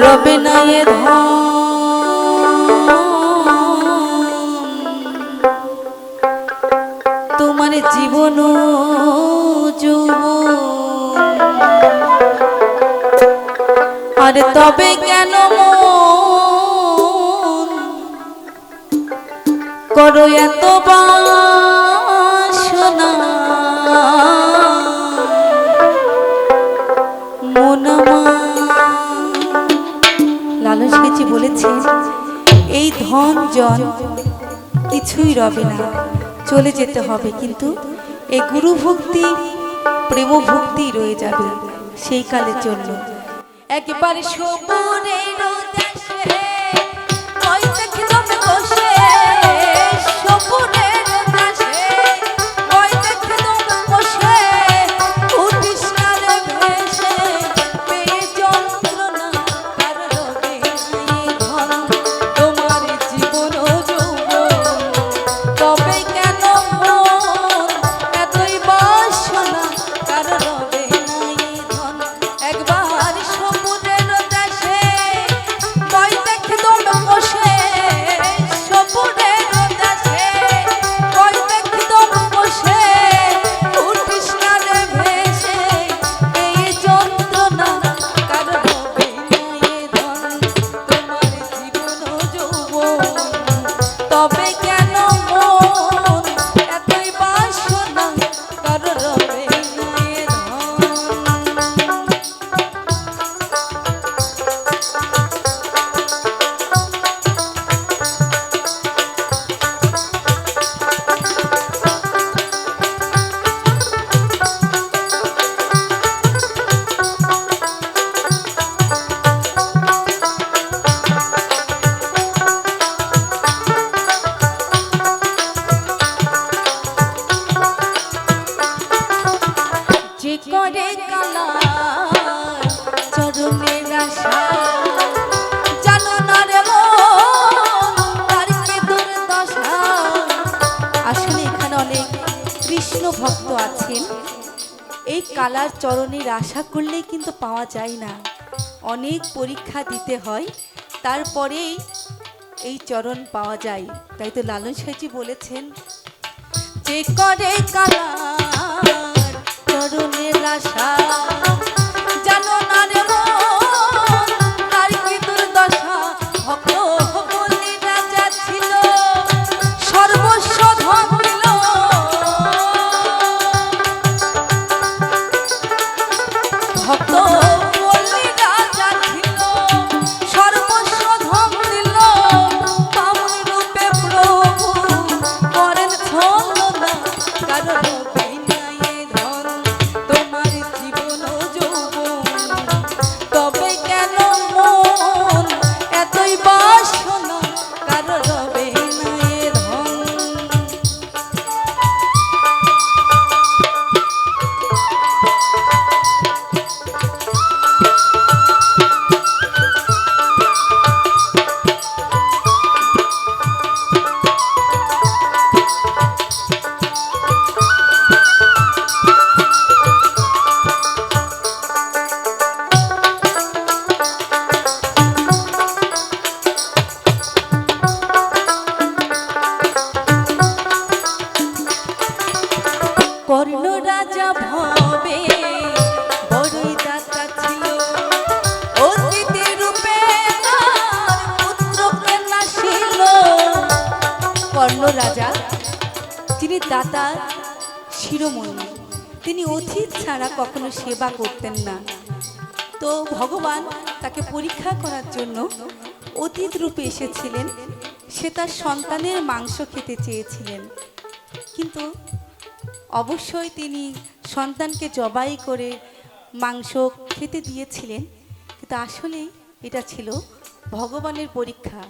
রবে না তোমার জীবন যৌবন আর তবে কেন করো এত বাসনা ধন, জন, কিছুই রবে না। চলে যেতে হবে, কিন্তু এই গুরুভক্তি প্রেম ভক্তি রয়ে যাবে সেই কালের জন্য। একেবারে সবুরের কালার চরণের আশা করলেই কিন্তু পাওয়া যায় না। অনেক পরীক্ষা দিতে হয় তারপরেই এই চরণ পাওয়া যায়। তাই তো লালন সাহেজি বলেছেন, যে করে কালার চরণের আশা তিনি দাতা শিরোমণি। তিনি অতীত ছাড়া কখনো সেবা করতেন না। তো ভগবান তাকে পরীক্ষা করার জন্য অতীত রূপে এসেছিলেন। সে তার সন্তানের মাংস খেতে চেয়েছিলেন। কিন্তু অবশ্যই তিনি সন্তানকে জবাই করে মাংস খেতে দিয়েছিলেন। কিন্তু আসলেই এটা ছিল ভগবানের পরীক্ষা।